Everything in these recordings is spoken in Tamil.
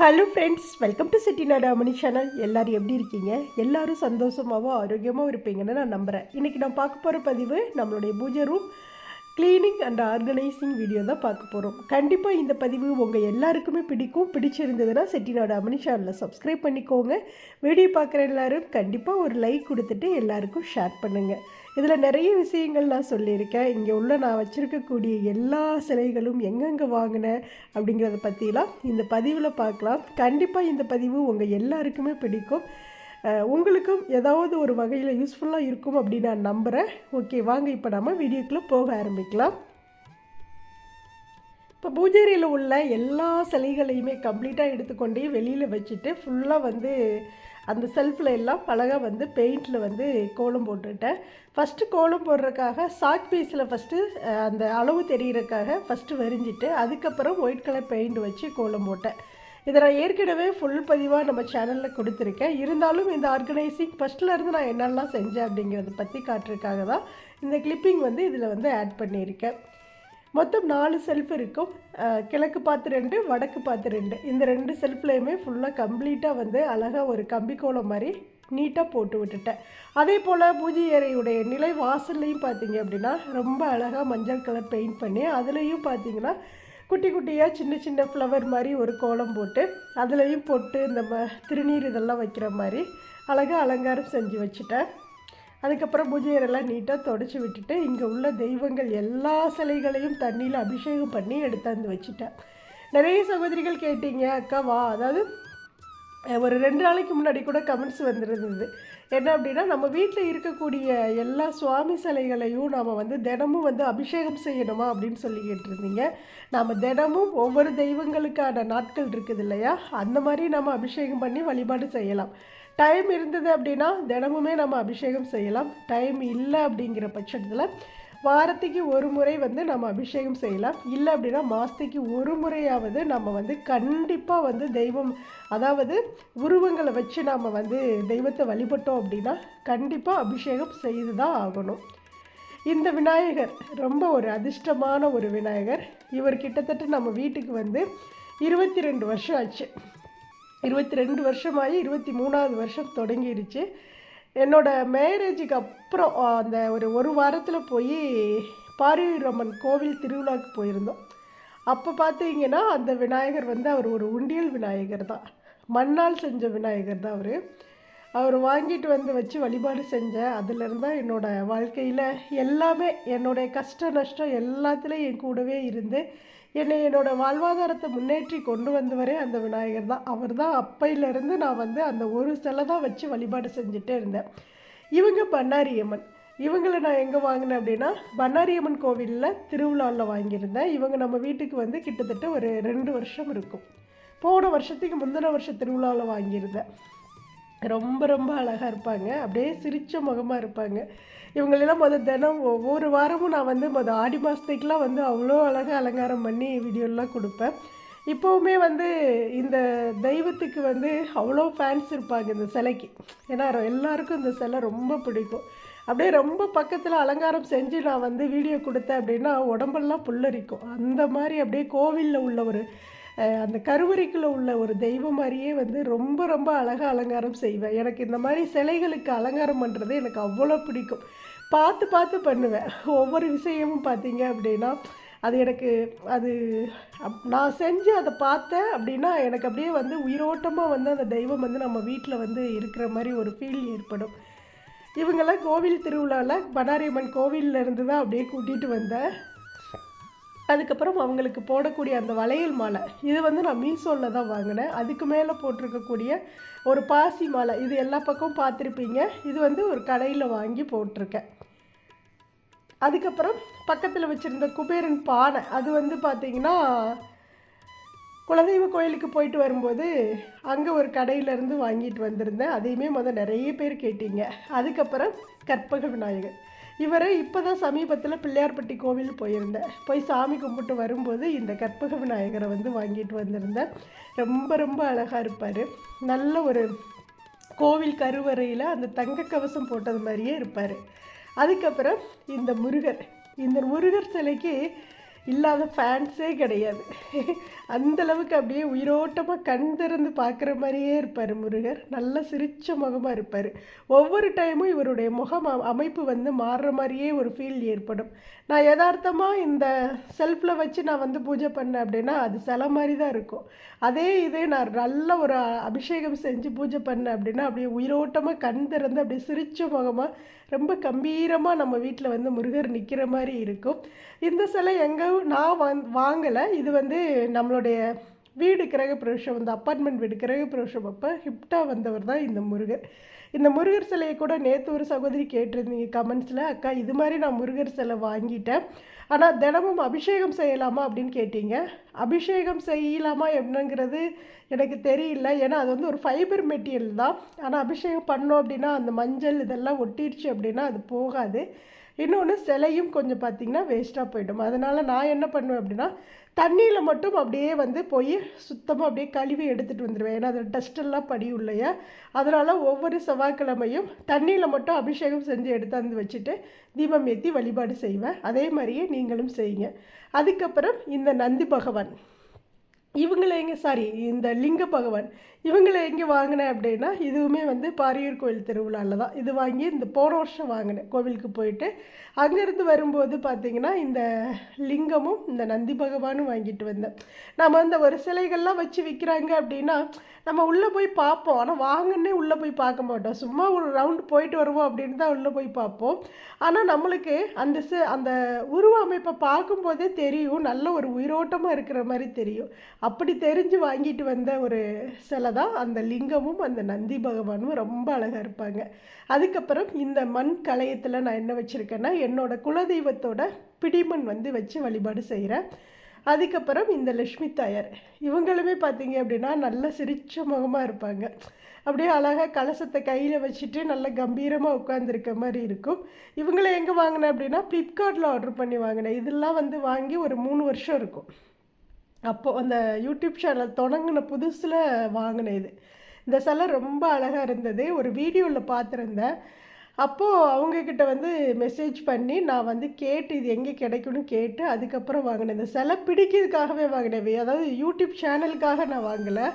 Hello friends welcome to Chitti Nadamani channel எல்லாரும் எப்படி இருக்கீங்க? எல்லோரும் சந்தோஷமாகவும் ஆரோக்கியமாகவும் இருப்பீங்கன்னு நான் நம்புகிறேன் இன்றைக்கி நான் பார்க்க போகிற பதிவு நம்மளுடைய pooja room cleaning and organising video தான் பார்க்க போகிறோம் கண்டிப்பாக இந்த பதிவு உங்கள் எல்லாருக்குமே பிடிக்கும். பிடிச்சிருந்ததுன்னா செட்டிநாடு அமணி சேனலை சப்ஸ்கிரைப் பண்ணிக்கோங்க. வீடியோ பார்க்குற எல்லாரும் கண்டிப்பாக ஒரு லைக் கொடுத்துட்டு எல்லாருக்கும் ஷேர் பண்ணுங்கள் இதில் நிறைய விஷயங்கள் நான் சொல்லியிருக்கேன். இங்கே உள்ள நான் வச்சுருக்கக்கூடிய எல்லா சிலைகளும் எங்கெங்கே வாங்கினேன் அப்படிங்கிறத பற்றிலாம் இந்த பதிவில் பார்க்கலாம். கண்டிப்பாக இந்த பதிவு உங்கள் எல்லாருக்குமே பிடிக்கும். உங்களுக்கும் ஏதாவது ஒரு வகையில் யூஸ்ஃபுல்லாக இருக்கும் அப்படின்னு நான் நம்புகிறேன் ஓகே வாங்க இப்போ நம்ம வீடியோக்குள்ளே போக ஆரம்பிக்கலாம். இப்போ பூஜேரியில் உள்ள எல்லா சிலைகளையுமே கம்ப்ளீட்டாக எடுத்துக்கொண்டே வெளியில் வச்சுட்டு ஃபுல்லாக வந்து அந்த செல்ஃபில் எல்லாம் பழக வந்து பெயிண்டில் வந்து கோலம் போட்டுட்டேன். ஃபஸ்ட்டு கோலம் போடுறதுக்காக சாட் பீஸில் ஃபஸ்ட்டு அந்த அளவு தெரிகிறதுக்காக ஃபஸ்ட்டு வரிஞ்சிட்டு அதுக்கப்புறம் ஒயிட் கலர் பெயிண்ட் வச்சு கோலம் போட்டேன். இதை நான் ஏற்கனவே ஃபுல் பதிவாக நம்ம சேனலில் கொடுத்துருக்கேன். இருந்தாலும் இந்த ஆர்கனைசிங் ஃபஸ்ட்டில் இருந்து நான் என்னெல்லாம் செஞ்சேன் அப்படிங்கிறத பற்றி காட்டுறதுக்காக தான் இந்த கிளிப்பிங் வந்து இதில் வந்து ஆட் பண்ணியிருக்கேன். மொத்தம் நாலு செல்ஃப் இருக்கும். கிழக்கு பார்த்து ரெண்டு வடக்கு பார்த்து ரெண்டு. இந்த ரெண்டு செல்ஃப்லேயுமே ஃபுல்லாக கம்ப்ளீட்டாக வந்து அழகாக ஒரு கம்பிக்கோளம் மாதிரி நீட்டாக போட்டு விட்டுட்டேன். அதே போல் பூஜை அறையுடைய நிலை வாசல்லையும் பார்த்தீங்க அப்படின்னா ரொம்ப அழகாக மஞ்சள் கலர் பெயிண்ட் பண்ணி அதுலேயும் பார்த்தீங்கன்னா குட்டி குட்டியாக சின்ன சின்ன ஃப்ளவர் மாதிரி ஒரு கோலம் போட்டு அதுலேயும் போட்டு இந்த ம திருநீர் இதெல்லாம் வைக்கிற மாதிரி அழகாக அலங்காரம் செஞ்சு வச்சுட்டேன். அதுக்கப்புறம் பூஜை அறையெல்லாம் நீட்டாக தொடச்சி விட்டுட்டு இங்கே உள்ள தெய்வங்கள் எல்லா சிலைகளையும் தண்ணியில் அபிஷேகம் பண்ணி எடுத்தாந்து வச்சுட்டேன். நிறைய சகோதரிகள் கேட்டீங்க அக்கா வா. அதாவது ஒரு ரெண்டு நாளைக்கு முன்னாடி கூட கமெண்ட்ஸ் வந்துருந்தது. என்ன அப்படின்னா நம்ம வீட்டில் இருக்கக்கூடிய எல்லா சுவாமி சிலைகளையும் நாம் வந்து தினமும் வந்து அபிஷேகம் செய்யணுமா அப்படின்னு சொல்லி கேட்டிருந்தீங்க. நாம் தினமும் ஒவ்வொரு தெய்வங்களுக்கான நாட்கள் இருக்குது இல்லையா? அந்த மாதிரி நம்ம அபிஷேகம் பண்ணி வழிபாடு செய்யலாம். டைம் இருந்தது அப்படின்னா தினமுமே நம்ம அபிஷேகம் செய்யலாம். டைம் இல்லை அப்படிங்கிற பட்சத்தில் வாரத்துக்கு ஒரு முறை வந்து நம்ம அபிஷேகம் செய்யலாம். இல்லை அப்படின்னா மாதத்துக்கு ஒரு முறையாவது நம்ம வந்து கண்டிப்பாக வந்து தெய்வம் அதாவது உருவங்களை வச்சு நாம் வந்து தெய்வத்தை வழிபட்டோம் அப்படின்னா கண்டிப்பாக அபிஷேகம் செய்து தான் ஆகணும். இந்த விநாயகர் ரொம்ப ஒரு அதிர்ஷ்டமான ஒரு விநாயகர். இவர் கிட்டத்தட்ட நம்ம வீட்டுக்கு வந்து இருபத்தி ரெண்டு வருஷம் ஆச்சு. இருபத்தி ரெண்டு வருஷமாகி இருபத்தி மூணாவது வருஷம் தொடங்கிருச்சு. என்னோட மேரேஜுக்கு அப்புறம் அந்த ஒரு ஒரு வாரத்தில் போய் பாரியூரம்மன் கோவில் திருவிழாவுக்கு போயிருந்தோம். அப்போ பார்த்தீங்கன்னா அந்த விநாயகர் வந்து அவர் ஒரு உண்டியல் விநாயகர் தான். மண்ணால் செஞ்ச விநாயகர் தான் அவர். அவர் வாங்கிட்டு வந்து வச்சு வழிபாடு செஞ்சேன் அதுலேருந்து தான் என்னோடய வாழ்க்கையில் எல்லாமே என்னுடைய கஷ்ட நஷ்டம் எல்லாத்துலேயும் என் கூடவே இருந்து என்னை என்னோடய வாழ்வாதாரத்தை முன்னேற்றி கொண்டு வந்தவரே அந்த விநாயகர் தான். அவர் தான் அப்பையிலேருந்து நான் வந்து அந்த ஒரு சிலை தான் வச்சு வழிபாடு செஞ்சுட்டே இருந்தேன். இவங்க பண்ணாரியம்மன். இவங்களை நான் எங்கே வாங்கினேன் அப்படின்னா பண்ணாரியம்மன் கோவிலில் திருவிழாவில் வாங்கியிருந்தேன். இவங்க நம்ம வீட்டுக்கு வந்து கிட்டத்தட்ட ஒரு ரெண்டு வருஷம் இருக்கும். போன வருஷத்துக்கு முந்தின வருஷம் திருவிழாவில் வாங்கியிருந்தேன். ரொம்ப ரொம்ப அழகாக இருப்பாங்க. அப்படியே சிரித்த முகமாக இருப்பாங்க. இவங்களெல்லாம் மொதல் தினம் ஒவ்வொரு வாரமும் நான் வந்து மொதல் ஆடி மாதத்துக்குலாம் வந்து அவ்வளோ அழகாக அலங்காரம் பண்ணி வீடியோலாம் கொடுப்பேன். இப்போவுமே வந்து இந்த தெய்வத்துக்கு வந்து அவ்வளோ ஃபேன்ஸ் இருப்பாங்க இந்த சிலைக்கு. ஏன்னா எல்லாருக்கும் இந்த சிலை ரொம்ப பிடிக்கும். அப்படியே ரொம்ப பக்கத்தில் அலங்காரம் செஞ்சு நான் வந்து வீடியோ கொடுத்தேன் அப்படின்னா உடம்பெல்லாம் புல்லரிக்கும். அந்த மாதிரி அப்படியே கோவிலில் உள்ள ஒரு அந்த கருவறைக்குள்ளே உள்ள ஒரு தெய்வம் மாதிரியே வந்து ரொம்ப ரொம்ப அழகாக அலங்காரம் செய்வேன். எனக்கு இந்த மாதிரி சிலைகளுக்கு அலங்காரம் பண்ணுறது எனக்கு அவ்வளோ பிடிக்கும். பார்த்து பார்த்து பண்ணுவேன். ஒவ்வொரு விஷயமும் பார்த்தீங்க அப்படின்னா அது எனக்கு அது அப்- நான் செஞ்சு அதை பார்த்தேன் அப்படின்னா எனக்கு அப்படியே வந்து உயிரோட்டமாக வந்து அந்த தெய்வம் வந்து நம்ம வீட்டில் வந்து இருக்கிற மாதிரி ஒரு ஃபீல் ஏற்படும். இவங்கெல்லாம் கோவில் திருவிழாவில் பனாரியம்மன் கோவிலில் இருந்து தான் அப்படியே கூட்டிகிட்டு வந்தேன். அதுக்கப்புறம் அவங்களுக்கு போடக்கூடிய அந்த வளையல் மாலை. இது வந்து நான் மீஷோவில் தான் வாங்கினேன். அதுக்கு மேலே போட்டிருக்கக்கூடிய ஒரு பாசி மாலை. இது எல்லா பக்கமும் பார்த்துருப்பீங்க. இது வந்து ஒரு கடையில் வாங்கி போட்டிருக்கேன். அதுக்கப்புறம் பக்கத்தில் வச்சுருந்த குபேரன் பானை. அது வந்து பார்த்திங்கன்னா குலதெய்வ கோயிலுக்கு போயிட்டு வரும்போது அங்கே ஒரு கடையிலேருந்து வாங்கிட்டு வந்திருந்தேன். அதையுமே முதல் நிறைய பேர் கேட்டீங்க. அதுக்கப்புறம் கற்பக விநாயகர். இவர் இப்போ தான் சமீபத்தில் பிள்ளையார்பட்டி கோவில் போயிருந்தேன். போய் சாமி கும்பிட்டு வரும்போது இந்த கற்பக விநாயகரை வந்து வாங்கிட்டு வந்திருந்தேன். ரொம்ப ரொம்ப அழகாக இருப்பார். நல்ல ஒரு கோவில் கருவறையில் அந்த தங்க கவசம் போட்டது மாதிரியே இருப்பார். அதுக்கப்புறம் இந்த முருகர் இந்த முருகர் சிலைக்கு இல்லாத ஃபேன்ஸே கிடையாது. அந்தளவுக்கு அப்படியே உயிரோட்டமாக கண் திறந்து பார்க்குற மாதிரியே இருப்பார் முருகர். நல்ல சிரிச்ச முகமாக இருப்பார். ஒவ்வொரு டைமும் இவருடைய முகம் அமைப்பு வந்து மாறுற மாதிரியே ஒரு ஃபீல் ஏற்படும். நான் யதார்த்தமாக இந்த செல்ஃபில் வச்சு நான் வந்து பூஜை பண்ணேன் அப்படின்னா அது சில மாதிரி தான் இருக்கும். அதே இதே நான் நல்ல ஒரு அபிஷேகம் செஞ்சு பூஜை பண்ணேன் அப்படின்னா அப்படியே உயிரோட்டமாக கண் திறந்து அப்படியே சிரிச்ச முகமாக ரொம்ப கம்பீரமாக நம்ம வீட்டில் வந்து முருகர் நிற்கிற மாதிரி இருக்கும். இந்த சிலை எங்கே நான் வந் வாங்கலை. இது வந்து நம்மளுடைய வீடு கிரக பிரவேசம் வந்து அப்பார்ட்மெண்ட் வீடு கிரக பிரவேசம் அப்போ ஹிப்டாக வந்தவர் தான் இந்த முருகர். இந்த முருகர் சிலையை கூட நேற்று ஒரு சகோதரி கேட்டிருந்தீங்க கமெண்ட்ஸில் அக்கா இது மாதிரி நான் முருகர் சிலை வாங்கிட்டேன். ஆனால் தினமும் அபிஷேகம் செய்யலாமா? அப்படின்னு கேட்டீங்க. அபிஷேகம் செய்யலாமா என்னங்கிறது எனக்கு தெரியல. ஏன்னா அது வந்து ஒரு ஃபைபர் மெட்டீரியல் தான். ஆனால் அபிஷேகம் பண்ணோம் அப்படின்னா அந்த மஞ்சள் இதெல்லாம் ஒட்டிடுச்சு அப்படின்னா அது போகாது. இன்னொன்று சிலையும் கொஞ்சம் பார்த்திங்கன்னா வேஸ்ட்டாக போயிடும். அதனால் நான் என்ன பண்ணுவேன் அப்படின்னா தண்ணியில் மட்டும் அப்படியே வந்து போய் சுத்தமாக அப்படியே கழுவி எடுத்துகிட்டு வந்துடுவேன் ஏன்னா அதில் டஸ்டெல்லாம் படியும் இல்லையா அதனால் ஒவ்வொரு செவ்வாய்க்கிழமையும் தண்ணியில் மட்டும் அபிஷேகம் செஞ்சு எடுத்தாந்து வச்சுட்டு தீபம் ஏற்றி வழிபாடு செய்வேன். அதே மாதிரியே நீங்களும் செய்யுங்க. அதுக்கப்புறம் இந்த நந்தி பகவான். இவங்களை எங்கே சாரி இந்த லிங்க பகவான். இவங்களை எங்கே வாங்கினேன் அப்படின்னா இதுவுமே வந்து பாரியூர் கோயில் திருவிழாவில் தான். இது வாங்கி இந்த போன வருஷம் வாங்கினேன் கோவிலுக்கு போயிட்டு அங்கேருந்து வரும்போது பார்த்திங்கன்னா இந்த லிங்கமும் இந்த நந்தி பகவானும் வாங்கிட்டு வந்தேன். நம்ம இந்த ஒரு சிலைகள்லாம் வச்சு விற்கிறாங்க அப்படின்னா நம்ம உள்ளே போய் பார்ப்போம். ஆனால் வாங்கன்னே உள்ளே போய் பார்க்க மாட்டோம். சும்மா ஒரு ரவுண்டு போயிட்டு வருவோம் அப்படின்னு தான் உள்ளே போய் பார்ப்போம். ஆனால் நம்மளுக்கு அந்த சி அந்த உருவ அமைப்பை பார்க்கும்போதே தெரியும். நல்ல ஒரு உயிரோட்டமாக இருக்கிற மாதிரி தெரியும். அப்படி தெரிஞ்சு வாங்கிட்டு வந்த ஒரு சிலை தான் அந்த லிங்கமும் அந்த நந்தி பகவானும் ரொம்ப அழகாக இருப்பாங்க. அதுக்கப்புறம் இந்த மண் கலையத்தில் நான் என்ன வச்சுருக்கேன்னா என்னோடய குலதெய்வத்தோட பிடிமண் வந்து வச்சு வழிபாடு செய்கிறேன் அதுக்கப்புறம் இந்த லக்ஷ்மி தாயார். இவங்களுமே பார்த்தீங்க அப்படின்னா நல்ல சிரிச்ச முகமாக இருப்பாங்க. அப்படியே அழகாக கலசத்தை கையில் வச்சுட்டு நல்ல கம்பீரமாக உட்காந்துருக்க மாதிரி இருக்கும். இவங்களை எங்கே வாங்கினேன் அப்படின்னா ஃப்ளிப்கார்ட்டில் ஆர்டர் பண்ணி வாங்கினேன். இதெல்லாம் வந்து வாங்கி ஒரு மூணு வருஷம் இருக்கும். அப்போது அந்த யூடியூப் சேனல் தொடங்கின புதுசில் வாங்கினேன் இது. இந்த சிலை ரொம்ப அழகாக இருந்தது. ஒரு வீடியோவில் பார்த்துருந்தேன் அப்போது அவங்கக்கிட்ட வந்து மெசேஜ் பண்ணி நான் வந்து கேட்டு இது எங்கே கிடைக்கும்னு கேட்டு அதுக்கப்புறம் வாங்கினேன். இந்த சிலை பிடிக்கிறதுக்காகவே வாங்கினேன். அதாவது யூடியூப் சேனலுக்காக நான் வாங்கலை.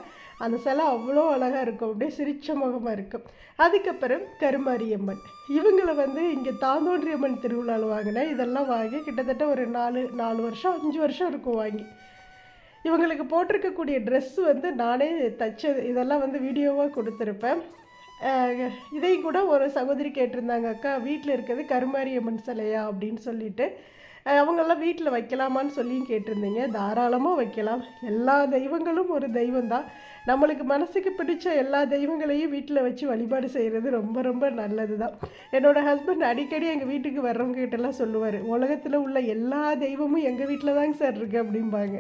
அந்த சிலை அவ்வளோ அழகாக இருக்கும். அப்படியே சிரிச்ச முகமாக இருக்கும். அதுக்கப்புறம் கருமாரியம்மன். இவங்களை வந்து இங்கே தாந்தோன்றியம்மன் திருவிழாவில் வாங்கினேன். இதெல்லாம் வாங்கி கிட்டத்தட்ட ஒரு நாலு நாலு வருஷம் அஞ்சு வருஷம் இருக்கும் வாங்கி. இவங்களுக்கு போட்டிருக்கக்கூடிய ட்ரெஸ் வந்து நானே தைச்சது. இதெல்லாம் வந்து வீடியோவாக கொடுத்துருப்பேன். இதையும் கூட ஒரு சகோதரி கேட்டிருந்தாங்க அக்கா வீட்டில் இருக்கிறது கருமாரியம்மன் சிலையா? அப்படின்னு சொல்லிட்டு. அவங்களாம் வீட்டில் வைக்கலாமான்னு சொல்லியும் கேட்டிருந்தீங்க. தாராளமாக வைக்கலாம். எல்லா தெய்வங்களும் ஒரு தெய்வம் தான் நம்மளுக்கு மனசுக்கு பிடிச்ச எல்லா தெய்வங்களையும் வீட்டில் வச்சு வழிபாடு செய்கிறது ரொம்ப ரொம்ப நல்லது தான் என்னோடய ஹஸ்பண்ட் அடிக்கடி எங்கள் வீட்டுக்கு வர்றவங்க கிட்டலாம் சொல்லுவார் உலகத்தில் உள்ள எல்லா தெய்வமும் எங்கள் வீட்டில் தாங்க சார் இருக்குது அப்படிம்பாங்க.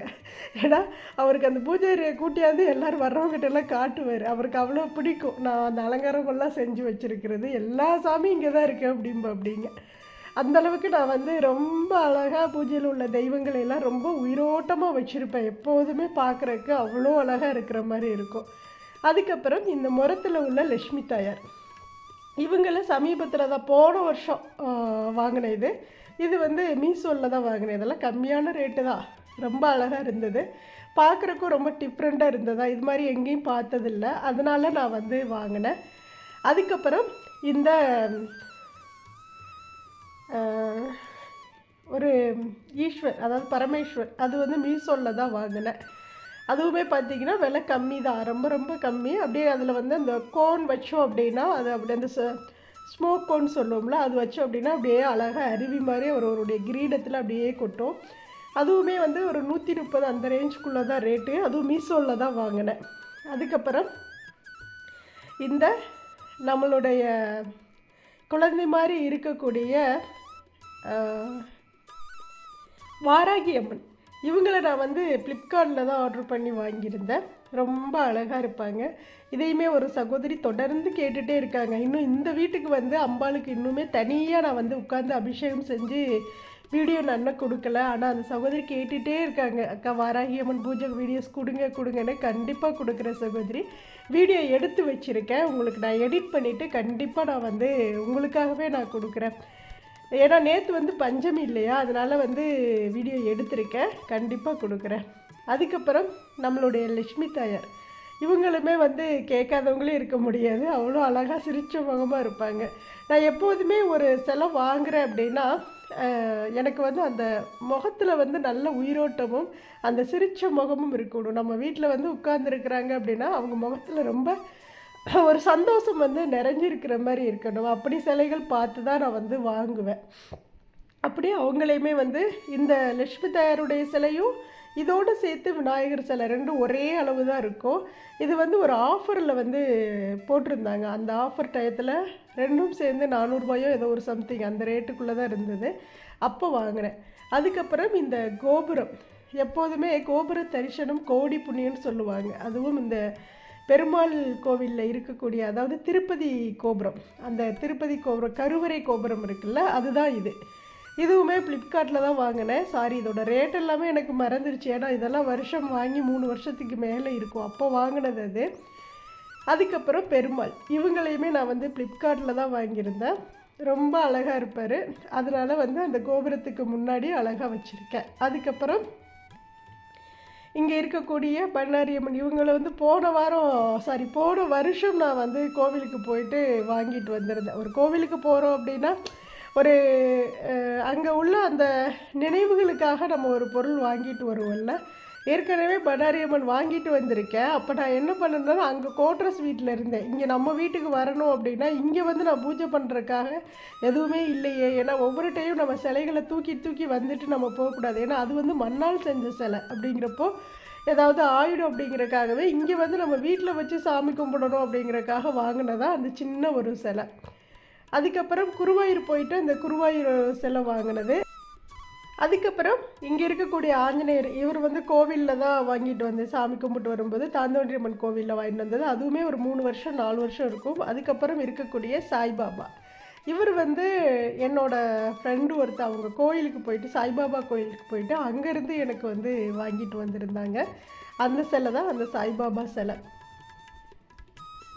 ஏன்னா அவருக்கு அந்த பூஜை கூட்டியாந்து எல்லோரும் வர்றவங்ககிட்டலாம் காட்டுவார். அவருக்கு அவ்வளோ பிடிக்கும். நான் அந்த அலங்காரங்கள்லாம் செஞ்சு வச்சுருக்கிறது. எல்லா சாமியும் இங்கே தான் இருக்குது அப்படிம்பா அப்படிங்க அந்த அளவுக்கு நான் வந்து ரொம்ப அழகாக பூஜையில் உள்ள தெய்வங்களை எல்லாம் ரொம்ப உயிரோட்டமாக வச்சுருப்பேன். எப்போதுமே பார்க்குறக்கு அவ்வளோ அழகாக இருக்கிற மாதிரி இருக்கும். அதுக்கப்புறம் இந்த முரத்தில் உள்ள லக்ஷ்மி தாயார். இவங்கள சமீபத்தில் தான் போன வருஷம் வாங்கின இது. இது வந்து மீசோவில் தான் வாங்கினேன் இதெல்லாம் கம்மியான ரேட்டு தான். ரொம்ப அழகாக இருந்தது. பார்க்குறக்கும் ரொம்ப டிஃப்ரெண்ட்டாக இருந்ததா? இது மாதிரி எங்கேயும் பார்த்ததில்ல. அதனால நான் வந்து வாங்கினேன். அதுக்கப்புறம் இந்த ஒரு ஈஸ்வர் அதாவது பரமேஸ்வர் அது வந்து மீசோலில் தான் வாங்கினேன் அதுவுமே பார்த்தீங்கன்னா விலை கம்மி தான். ரொம்ப ரொம்ப கம்மி. அப்படியே அதில் வந்து அந்த கோன் வச்சோம் அப்படின்னா அது அப்படி அந்த ஸ்மோக் கோன் சொல்லுவோம்ல அது வச்சோம் அப்படின்னா அப்படியே அழகாக அருவி மாதிரி ஒருவருடைய கிரீடத்தில் அப்படியே கொட்டும். அதுவுமே வந்து ஒரு நூற்றி முப்பது அந்த ரேஞ்சுக்குள்ளே தான் ரேட்டு அதுவும் மீசோவில் தான் வாங்கினேன் அதுக்கப்புறம் இந்த நம்மளுடைய குழந்தை மாதிரி இருக்கக்கூடிய வாராகி அம்மன். இவங்கள நான் வந்து ஃப்ளிப்கார்ட்டில் தான் ஆர்டர் பண்ணி வாங்கியிருந்தேன். ரொம்ப அழகாக இருப்பாங்க. இதையுமே ஒரு சகோதரி தொடர்ந்து கேட்டுகிட்டே இருக்காங்க. இன்னும் இந்த வீட்டுக்கு வந்து அம்பாளுக்கு இன்னுமே தனியாக நான் வந்து உட்காந்து அபிஷேகம் செஞ்சு வீடியோ நான் இன்னும் கொடுக்கல. ஆனால் அந்த சகோதரி கேட்டுகிட்டே இருக்காங்க. அக்கா வாராகி அம்மன் பூஜை வீடியோஸ் கொடுங்க கொடுங்கன்னு கண்டிப்பாக கொடுக்குற சகோதரி. வீடியோ எடுத்து வச்சுருக்கேன். உங்களுக்கு நான் எடிட் பண்ணிவிட்டு கண்டிப்பாக நான் வந்து உங்களுக்காகவே நான் கொடுக்குறேன். ஏன்னா நேற்று வந்து பஞ்சமி இல்லையா? அதனால் வந்து வீடியோ எடுத்திருக்கேன். கண்டிப்பாக கொடுக்குறேன். அதுக்கப்புறம் நம்மளுடைய லட்சுமி தாயார். இவங்களுமே வந்து கேட்காதவங்களே இருக்க முடியாது. அவ்வளோ அழகாக சிரிச்ச முகமாக இருப்பாங்க. நான் எப்போதுமே ஒரு செலவு வாங்குகிறேன் அப்படின்னா எனக்கு வந்து அந்த முகத்தில் வந்து நல்ல உயிரோட்டமும் அந்த சிரித்த முகமும் இருக்கணும். நம்ம வீட்டில் வந்து உட்கார்ந்துருக்குறாங்க அப்படின்னா அவங்க முகத்தில் ரொம்ப ஒரு சந்தோஷம் வந்து நிறைஞ்சிருக்கிற மாதிரி இருக்கணும். அப்படி சிலைகள் பார்த்து தான் நான் வந்து வாங்குவேன். அப்படியே அவங்களையுமே வந்து இந்த லட்சுமி தாயாருடைய சிலையும் இதோடு சேர்த்து விநாயகர் சிலை ரெண்டும் ஒரே அளவு தான் இருக்கும். இது வந்து ஒரு ஆஃபரில் வந்து போட்டிருந்தாங்க. அந்த ஆஃபர் டயத்தில் ரெண்டும் சேர்ந்து நானூறுபாயோ ஏதோ ஒரு சம்திங் அந்த ரேட்டுக்குள்ளே தான் இருந்தது. அப்போ வாங்கினேன். அதுக்கப்புறம் இந்த கோபுரம் எப்போதுமே கோபுர தரிசனம் கோடி புண்ணியம்னு சொல்லுவாங்க. அதுவும் இந்த பெருமாள் கோவிலில் இருக்கக்கூடிய அதாவது திருப்பதி கோபுரம். அந்த திருப்பதி கோபுரம் கருவறை கோபுரம் இருக்குல்ல அதுதான் இது. இதுவுமே ஃப்ளிப்கார்ட்டில் தான் வாங்கினேன். சாரி இதோட ரேட் எல்லாமே எனக்கு மறந்துருச்சு. ஏன்னா இதெல்லாம் வருஷம் வாங்கி மூணு வருஷத்துக்கு மேலே இருக்கும். அப்போ வாங்கினது அது. அதுக்கப்புறம் பெருமாள். இவங்களையுமே நான் வந்து ஃப்ளிப்கார்ட்டில் தான் வாங்கியிருந்தேன். ரொம்ப அழகாக இருப்பார். அதனால் வந்து அந்த கோபுரத்துக்கு முன்னாடி அழகாக வச்சுருக்கேன். அதுக்கப்புறம் இங்கே இருக்கக்கூடிய பண்ணாரியம்மன் இவங்களை வந்து போன வாரம் சாரி போன வருஷம் நான் வந்து கோவிலுக்கு போயிட்டு வாங்கிட்டு வந்திருந்தேன். ஒரு கோவிலுக்கு போகிறோம் அப்படின்னா ஒரு அங்கே உள்ள அந்த நினைவுகளுக்காக நம்ம ஒரு பொருள் வாங்கிட்டு வருவோம்ல. ஏற்கனவே பண்ணாரியம்மன் வாங்கிட்டு வந்திருக்கேன். அப்போ நான் என்ன பண்ணேன்னா அங்கே கோட்ரஸ் வீட்டில் இருந்தேன். இங்கே நம்ம வீட்டுக்கு வரணும் அப்படின்னா இங்கே வந்து நான் பூஜை பண்ணுறதுக்காக எதுவுமே இல்லையே. ஏன்னா ஒவ்வொரு டைம் நம்ம சிலைகளை தூக்கி தூக்கி வந்துட்டு நம்ம போகக்கூடாது. ஏன்னா அது வந்து மண்ணால் செஞ்ச சிலை அப்படிங்கிறப்போ ஏதாவது ஆயிடும் அப்படிங்கிறக்காகவே இங்கே வந்து நம்ம வீட்டில் வச்சு சாமி கும்பிடணும் அப்படிங்கிறக்காக வாங்கினதான் அந்த சின்ன ஒரு சிலை. அதுக்கப்புறம் குருவாயூர் போயிட்டு அந்த குருவாயூர் சிலை வாங்கினது. அதுக்கப்புறம் இங்கே இருக்கக்கூடிய ஆஞ்சநேயர் இவர் வந்து கோவிலில் தான் வாங்கிட்டு வந்து சாமி கும்பிட்டு வரும்போது தாந்தோன்றியம்மன் கோவிலில் வாங்கிட்டு வந்தது. அதுவுமே ஒரு மூணு வருஷம் நாலு வருஷம் இருக்கும். அதுக்கப்புறம் இருக்கக்கூடிய சாய்பாபா. இவர் வந்து என்னோட ஃப்ரெண்டு ஒருத்தர் அவங்க கோயிலுக்கு போயிட்டு சாய்பாபா கோயிலுக்கு போயிட்டு அங்கேருந்து எனக்கு வந்து வாங்கிட்டு வந்திருந்தாங்க. அந்த சிலை தான் அந்த சாய்பாபா சிலை.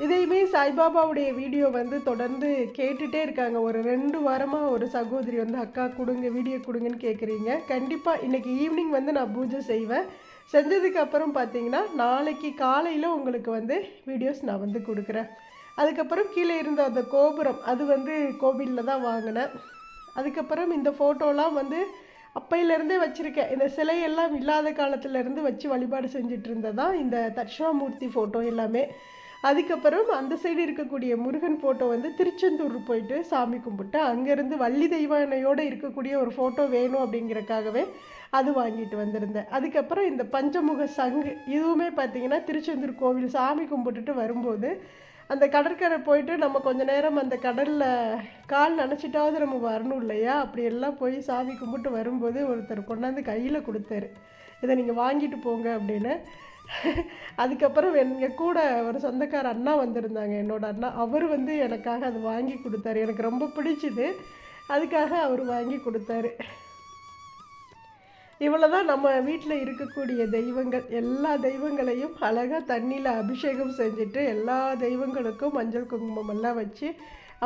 இதையுமே சாய்பாபாவுடைய வீடியோ வந்து தொடர்ந்து கேட்டுகிட்டே இருக்காங்க. ஒரு ரெண்டு வாரமாக ஒரு சகோதரி வந்து அக்கா கொடுங்க வீடியோ கொடுங்கன்னு கேட்குறீங்க கண்டிப்பாக இன்றைக்கி ஈவினிங் வந்து நான் பூஜை செய்வேன். செஞ்சதுக்கப்புறம் பார்த்தீங்கன்னா நாளைக்கு காலையில் உங்களுக்கு வந்து வீடியோஸ் நான் வந்து கொடுக்குறேன். அதுக்கப்புறம் கீழே இருந்த அந்த கோபுரம் அது வந்து கோவிலில் தான் வாங்கினேன். அதுக்கப்புறம் இந்த ஃபோட்டோலாம் வந்து அப்பையிலேருந்தே வச்சுருக்கேன். இந்த சிலையெல்லாம் இல்லாத காலத்துலேருந்து வச்சு வழிபாடு செஞ்சுட்டு இந்த தட்சிணாமூர்த்தி ஃபோட்டோ எல்லாமே. அதுக்கப்புறம் அந்த சைடு இருக்கக்கூடிய முருகன் ஃபோட்டோ வந்து திருச்செந்தூர் போயிட்டு சாமி கும்பிட்டு அங்கேருந்து வள்ளி தெய்வானையோடு இருக்கக்கூடிய ஒரு ஃபோட்டோ வேணும் அப்படிங்கிறக்காகவே அது வாங்கிட்டு வந்திருந்தேன். அதுக்கப்புறம் இந்த பஞ்சமுக சங்கு இதுவுமே பார்த்திங்கன்னா திருச்செந்தூர் கோவில் சாமி கும்பிட்டுட்டு வரும்போது அந்த கடற்கரை போயிட்டு நம்ம கொஞ்ச நேரம் அந்த கடலில் கால் நனைச்சிட்டாவது நம்ம வரணும் இல்லையா? அப்படியெல்லாம் போய் சாமி கும்பிட்டு வரும்போது ஒருத்தர் கொண்டாந்து கையில் கொடுத்தாரு. இதை நீங்கள் வாங்கிட்டு போங்க அப்படின்னு. அதுக்கப்புறம் எங்கள் கூட ஒரு சொந்தக்கார அண்ணா வந்திருந்தாங்க என்னோட அண்ணா. அவர் வந்து எனக்காக அது வாங்கி கொடுத்தாரு. எனக்கு ரொம்ப பிடிச்சிது. அதுக்காக அவர் வாங்கி கொடுத்தாரு. இவ்வளோ தான் நம்ம வீட்டில் இருக்கக்கூடிய தெய்வங்கள். எல்லா தெய்வங்களையும் அழகாக தண்ணியில் அபிஷேகம் செஞ்சுட்டு எல்லா தெய்வங்களுக்கும் மஞ்சள் குங்குமம் எல்லாம் வச்சு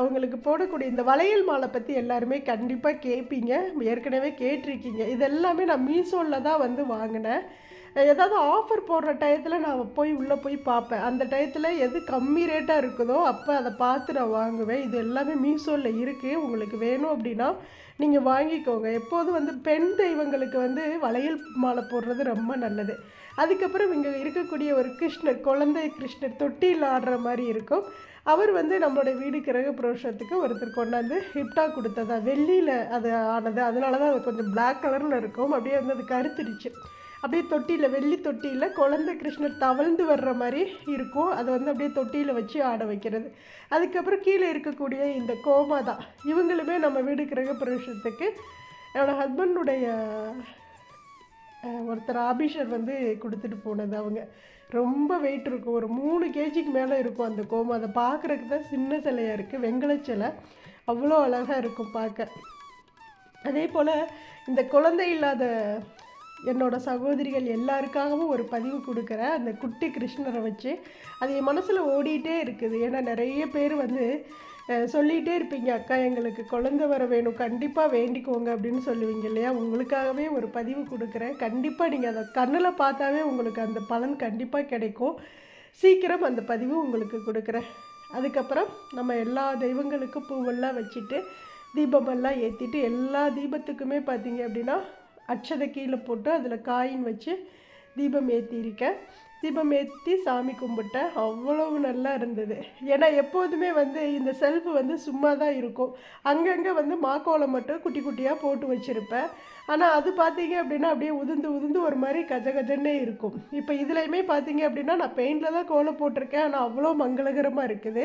அவங்களுக்கு போடக்கூடிய இந்த வளையல் மாலை பற்றி எல்லாருமே கண்டிப்பாக கேட்பீங்க ஏற்கனவே கேட்டிருக்கீங்க. இதெல்லாமே நான் மீஷோவில் தான் வந்து வாங்கினேன். ஏதாவது ஆஃபர் போடுற டயத்தில் நான் போய் உள்ளே போய் பார்ப்பேன். அந்த டயத்தில் எது கம்மி ரேட்டாக இருக்குதோ அப்போ அதை பார்த்து நான் வாங்குவேன். இது எல்லாமே மீஷோவில் இருக்குது உங்களுக்கு வேணும் அப்படின்னா நீங்கள் வாங்கிக்கோங்க. எப்போதும் வந்து பெண் தெய்வங்களுக்கு வந்து வளையல் மாலை போடுறது ரொம்ப நல்லது. அதுக்கப்புறம் இங்கே இருக்கக்கூடிய ஒரு கிருஷ்ணர் குழந்தை கிருஷ்ணர் தொட்டியில் ஆடுற மாதிரி இருக்கும். அவர் வந்து நம்மளுடைய வீடு கிரக புரோஷத்துக்கு ஒருத்தர் கொண்டாந்து ஹிப்டா கொடுத்ததா. வெள்ளியில் அது ஆனது. அதனால தான் அது கொஞ்சம் பிளாக் கலரில் இருக்கும். அப்படியே வந்து அது கருத்துருச்சு. அப்படியே தொட்டியில் வெள்ளி தொட்டியில் குழந்தை கிருஷ்ணர் தவழ்ந்து வர்ற மாதிரி இருக்கும். அதை வந்து அப்படியே தொட்டியில் வச்சு ஆட வைக்கிறது. அதுக்கப்புறம் கீழே இருக்கக்கூடிய இந்த கோமா தான். இவங்களுமே நம்ம வீடு கிரக பிரவேசத்துக்கு என்னோடய ஹஸ்பண்டுடைய ஒருத்தர் ஆபிஷர் வந்து கொடுத்துட்டு போனது அவங்க. ரொம்ப வெயிட் இருக்கும். ஒரு மூணு கேஜிக்கு மேலே இருக்கும் அந்த கோமா. அதை பார்க்குறதுக்கு தான் சின்ன சிலையாக இருக்குது வெங்கல சிலை. அவ்வளோ அழகாக இருக்கும் பார்க்க. அதே போல் இந்த குழந்தை இல்லாத என்னோட சகோதரிகள் எல்லாருக்காகவும் ஒரு பதிவு கொடுக்குறேன். அந்த குட்டி கிருஷ்ணரை வச்சு. அது என் மனசில் ஓடிட்டே இருக்குது. ஏன்னா நிறைய பேர் வந்து சொல்லிகிட்டே இருப்பீங்க அக்கா எங்களுக்கு குழந்தை வர வேணும். கண்டிப்பாக வேண்டிக்கோங்க அப்படின்னு சொல்லுவீங்க இல்லையா? உங்களுக்காகவே ஒரு பதிவு கொடுக்குறேன். கண்டிப்பாக நீங்கள் அதை கண்ணில் பார்த்தாவே உங்களுக்கு அந்த பலன் கண்டிப்பாக கிடைக்கும். சீக்கிரம் அந்த பதிவு உங்களுக்கு கொடுக்குறேன். அதுக்கப்புறம் நம்ம எல்லா தெய்வங்களுக்கும் பூவெல்லாம் வச்சுட்டு தீபமெல்லாம் ஏற்றிட்டு எல்லா தீபத்துக்குமே பார்த்தீங்க அப்படின்னா அட்சதை கீழே போட்டு அதில் காயின் வச்சு தீபம் ஏற்றிருக்கேன் தீபம் ஏற்றி சாமி கும்பிட்டேன் அவ்வளவு நல்லா இருந்தது. ஏன்னா எப்போதுமே வந்து இந்த செல்ஃப் வந்து சும்மா தான் இருக்கும். அங்கங்கே வந்து மாக்கோலம் மட்டும் குட்டி குட்டியாக போட்டு வச்சுருப்பேன். ஆனால் அது பார்த்தீங்க அப்படின்னா அப்படியே உதிர்ந்து உதிர்ந்து ஒரு மாதிரி கஜ கஜன்னே இருக்கும். இப்போ இதுலையுமே பார்த்தீங்க அப்படின்னா நான் பெயிண்டில் தான் கோலம் போட்டிருக்கேன். ஆனால் அவ்வளோ மங்களகரமாக இருக்குது.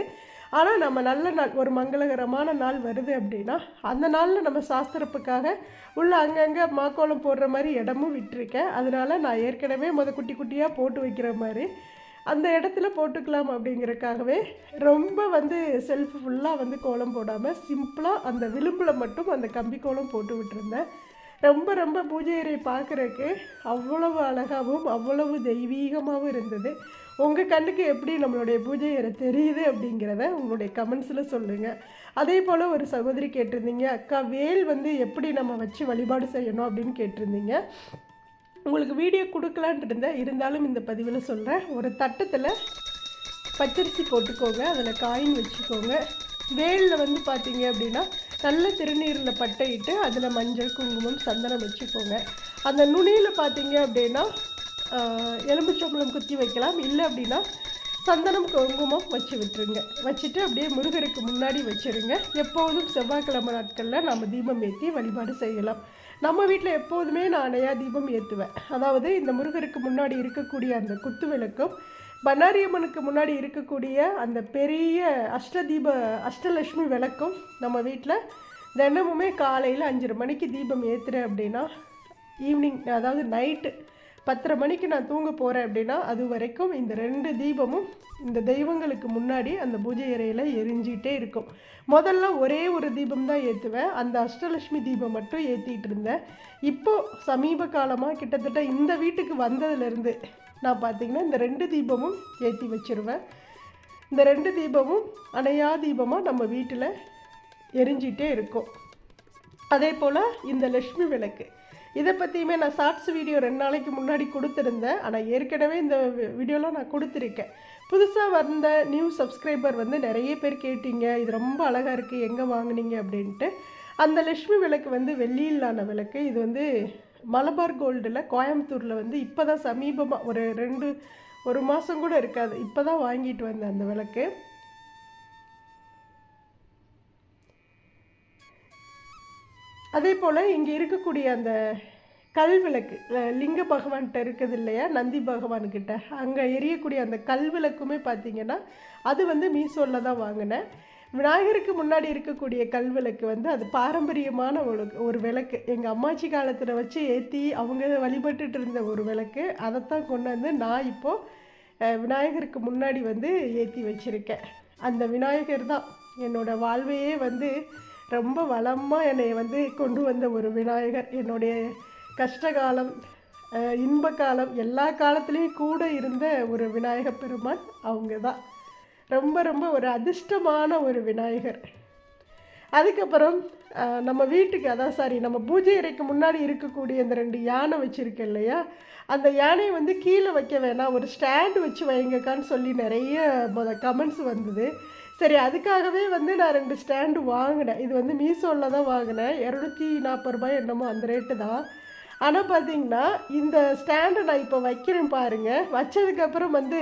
ஆனால் நம்ம நல்ல நாள் ஒரு மங்களகரமான நாள் வருது அப்படின்னா அந்த நாளில் நம்ம சாஸ்திரப்புக்காக உள்ள அங்கங்கே மாக்கோளம் போடுற மாதிரி இடமும் விட்டுருக்கேன். அதனால் நான் ஏற்கனவே முத குட்டி குட்டியாக போட்டு வைக்கிற மாதிரி அந்த இடத்துல போட்டுக்கலாம் அப்படிங்கிறக்காகவே ரொம்ப வந்து செல்ஃப் ஃபுல்லாக வந்து கோலம் போடாமல் சிம்பிளாக அந்த விளிம்பில் மட்டும் அந்த கம்பி கோலம் போட்டு விட்டுருந்தேன். ரொம்ப ரொம்ப பூஜை அறை பார்க்குறக்கு அவ்வளவு அழகாகவும் அவ்வளவு தெய்வீகமாகவும் இருந்தது. உங்கள் கண்ணுக்கு எப்படி நம்மளுடைய பூஜை அறை தெரியுது அப்படிங்கிறத உங்களுடைய கமெண்ட்ஸில் சொல்லுங்கள் அதே போல் ஒரு சகோதரி கேட்டிருந்தீங்க அக்கா வேல் வந்து எப்படி நம்ம வச்சு வழிபாடு செய்யணும்? அப்படின்னு கேட்டிருந்தீங்க. உங்களுக்கு வீடியோ கொடுக்கலான்ட்டு இருந்தேன். இருந்தாலும் இந்த பதிவில் சொல்கிறேன் ஒரு தட்டத்தில் பச்சரிசி போட்டுக்கோங்க. அதில் காயின் வச்சுக்கோங்க. வேலில் வந்து பார்த்தீங்க அப்படின்னா நல்ல திருநீரில் பட்டையிட்டு அதில் மஞ்சள் குங்குமம் சந்தனம் வச்சுக்கோங்க. அந்த நுனியில் பார்த்தீங்க அப்படின்னா எலும்புச்சம்பளம் குத்தி வைக்கலாம். இல்லை அப்படின்னா சந்தனம் குங்குமம் வச்சு விட்டுருங்க. வச்சுட்டு அப்படியே முருகருக்கு முன்னாடி வச்சிருங்க. எப்போதும் செவ்வாய்க்கிழமை நாட்களில் நம்ம தீபம் ஏற்றி வழிபாடு செய்யலாம். நம்ம வீட்டில் எப்போதுமே நான் நிறையா தீபம் ஏற்றுவேன் அதாவது இந்த முருகருக்கு முன்னாடி இருக்கக்கூடிய அந்த குத்து விளக்கும் பன்னாரியம்மனுக்கு முன்னாடி இருக்கக்கூடிய அந்த பெரிய அஷ்டதீப அஷ்டலட்சுமி விளக்கும் நம்ம வீட்டில் தினமுமே காலையில் அஞ்சரை மணிக்கு தீபம் ஏற்றுறேன் அப்படின்னா ஈவினிங் அதாவது நைட்டு பத்தரை மணிக்கு நான் தூங்க போகிறேன் அப்படின்னா அது வரைக்கும் இந்த ரெண்டு தீபமும் இந்த தெய்வங்களுக்கு முன்னாடி அந்த பூஜை அறையில் எரிஞ்சிகிட்டே இருக்கும். முதல்ல ஒரே ஒரு தீபம் தான் ஏற்றுவேன் அந்த அஷ்டலட்சுமி தீபம் மட்டும் ஏற்றிட்டு இருந்தேன். இப்போது சமீப காலமாக கிட்டத்தட்ட இந்த வீட்டுக்கு வந்ததுலேருந்து நான் பார்த்தீங்கன்னா இந்த ரெண்டு தீபமும் ஏற்றி வச்சிருவேன். இந்த ரெண்டு தீபமும் அணையா தீபமாக நம்ம வீட்டில் எரிஞ்சிகிட்டே இருக்கும். அதே போல் இந்த லக்ஷ்மி விளக்கு. இதை பற்றியுமே நான் ஷார்ட்ஸ் வீடியோ ரெண்டு நாளைக்கு முன்னாடி கொடுத்துருந்தேன். ஆனால் ஏற்கனவே இந்த வீடியோலாம் நான் கொடுத்துருக்கேன். புதுசாக வந்த நியூ சப்ஸ்கிரைபர் வந்து நிறைய பேர் கேட்டீங்க. இது ரொம்ப அழகாக இருக்குது எங்கே வாங்குனீங்க அப்படின்ட்டு. அந்த லக்ஷ்மி விளக்கு வந்து வெள்ளியில்லான விளக்கு. இது வந்து மலபார் கோல்டில் கோயம்புத்தூரில் வந்து இப்போ தான் சமீபமாக ஒரு ரெண்டு ஒரு மாதம் கூட இருக்காது. இப்போ தான் வாங்கிட்டு வந்தேன் அந்த விளக்கு. அதே போல் இங்கே இருக்கக்கூடிய அந்த கல்விளக்கு லிங்க பகவான்கிட்ட இருக்குது இல்லையா? நந்தி பகவான்கிட்ட. அங்கே எரியக்கூடிய அந்த கல்விளக்குமே பார்த்தீங்கன்னா அது வந்து மீசோவில் தான் வாங்கினேன். விநாயகருக்கு முன்னாடி இருக்கக்கூடிய கல்விளக்கு வந்து அது பாரம்பரியமான ஒரு ஒரு விளக்கு. எங்கள் அம்மாச்சி காலத்தில் வச்சு ஏற்றி அவங்க வழிபட்டுட்டு இருந்த ஒரு விளக்கு. அதைத்தான் கொண்டு வந்து நான் இப்போது விநாயகருக்கு முன்னாடி வந்து ஏற்றி வச்சுருக்கேன். அந்த விநாயகர் தான் என்னோடய வாழ்வையே வந்து ரொம்ப வளமாக என்னை வந்து கொண்டு வந்த ஒரு விநாயகர். என்னுடைய கஷ்டகாலம் அஹ், இன்ப காலம் எல்லா காலத்துலேயும் கூட இருந்த ஒரு விநாயகர் பெருமான் அவங்க தான் ரொம்ப ரொம்ப ஒரு அதிர்ஷ்டமான ஒரு விநாயகர். அதுக்கப்புறம் நம்ம வீட்டுக்கு அதான் சாரி நம்ம பூஜை அறைக்கு முன்னாடி இருக்கக்கூடிய இந்த ரெண்டு யானை வச்சுருக்கேன் இல்லையா? அந்த யானையை வந்து கீழே வைக்க வேணாம். ஒரு ஸ்டாண்டு வச்சு வைங்கக்கான்னு சொல்லி நிறைய கமெண்ட்ஸ் வந்தது. சரி அதுக்காகவே வந்து நான் ரெண்டு ஸ்டாண்டு வாங்கினேன். இது வந்து மீஷோவில் தான் வாங்கினேன். இரநூத்தி நாற்பது ரூபாய் என்னமோ அந்த ரேட்டு தான். ஆனால் பார்த்தீங்கன்னா இந்த ஸ்டாண்டை நான் இப்போ வைக்கிறேன் பாருங்கள் வச்சதுக்கப்புறம் வந்து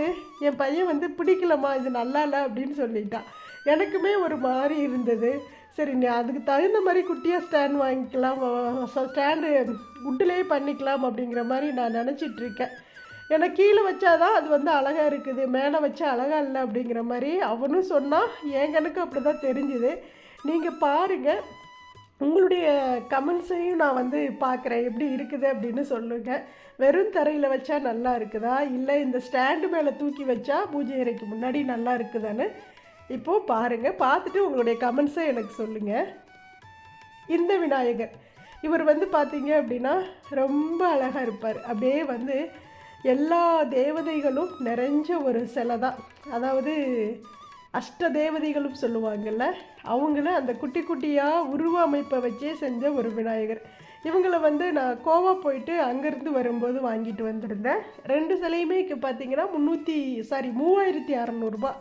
என் பையன் வந்து பிடிக்கலம்மா இது நல்லா இல்லை அப்படின்னு சொல்லிட்டான். எனக்குமே ஒரு மாதிரி இருந்தது. சரி நீ அதுக்கு தகுந்த மாதிரி குட்டியாக ஸ்டாண்ட் வாங்கிக்கலாம். ஸ்டாண்டு உட்டிலே பண்ணிக்கலாம் அப்படிங்கிற மாதிரி நான் நினச்சிட்ருக்கேன் ஏன்னா கீழே வச்சாதான் அது வந்து அழகாக இருக்குது. மேலே வச்சா அழகாக இல்லை அப்படிங்கிற மாதிரி அவனும் சொன்னால் எங்களுக்கு அப்படி தான் தெரிஞ்சுது. நீங்கள் பாருங்கள் உங்களுடைய கமெண்ட்ஸையும் நான் வந்து பார்க்குறேன். எப்படி இருக்குது அப்படின்னு சொல்லுங்கள் வெறும் தரையில் வச்சா நல்லா இருக்குதா? இல்லை இந்த ஸ்டாண்டு மேலே தூக்கி வச்சா பூஜை அறைக்கு முன்னாடி நல்லா இருக்குதான்னு இப்போது பாருங்கள் பார்த்துட்டு உங்களுடைய கமெண்ட்ஸை எனக்கு சொல்லுங்கள் இந்த விநாயகர். இவர் வந்து பார்த்தீங்க அப்படின்னா ரொம்ப அழகாக இருப்பார். அப்படியே வந்து எல்லா தேவதைகளும் நிறைஞ்ச ஒரு சிலை தான். அதாவது அஷ்ட தேவதைகளும் சொல்லுவாங்கள்ல அவங்கள அந்த குட்டி குட்டியாக உருவ அமைப்பை வச்சே செஞ்ச ஒரு விநாயகர். இவங்களை வந்து நான் கோவா போயிட்டு அங்கேருந்து வரும்போது வாங்கிட்டு வந்திருந்தேன். ரெண்டு சிலையுமே இப்போ பார்த்தீங்கன்னா முந்நூற்றி சாரி மூவாயிரத்தி அறநூறுபா.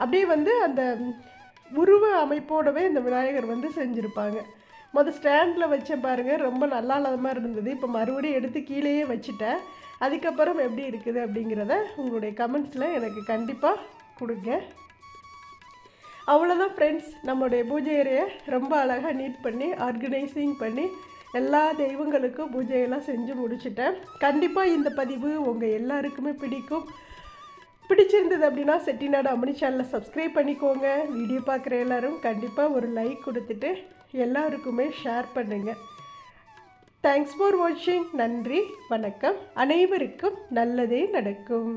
அப்படியே வந்து அந்த உருவ அமைப்போடவே இந்த விநாயகர் வந்து செஞ்சுருப்பாங்க. மொதல் ஸ்டாண்டில் வச்சேன் பாருங்கள் ரொம்ப நல்லா இல்லாத மாதிரி இருந்தது. இப்போ மறுபடியும் எடுத்து கீழேயே வச்சுட்டேன். அதுக்கப்புறம் எப்படி இருக்குது அப்படிங்கிறத உங்களுடைய கமெண்ட்ஸில் எனக்கு கண்டிப்பாக கொடுங்க. அவ்வளோதான் ஃப்ரெண்ட்ஸ் நம்மளுடைய பூஜை அறையை ரொம்ப அழகாக நீட் பண்ணி ஆர்கனைசிங் பண்ணி எல்லா தெய்வங்களுக்கும் பூஜையெல்லாம் செஞ்சு முடிச்சிட்டேன். கண்டிப்பாக இந்த பதிவு உங்கள் எல்லாருக்குமே பிடிக்கும். பிடிச்சிருந்தது அப்படின்னா செட்டிநாடு அம்மணி சேனலை சப்ஸ்கிரைப் பண்ணிக்கோங்க. வீடியோ பார்க்குற எல்லோரும் கண்டிப்பாக ஒரு லைக் கொடுத்துட்டு எல்லாருக்குமே ஷேர் பண்ணுங்கள் தேங்க்ஸ் ஃபார் வாட்சிங் நன்றி வணக்கம். அனைவருக்கும் நல்லதே நடக்கும்.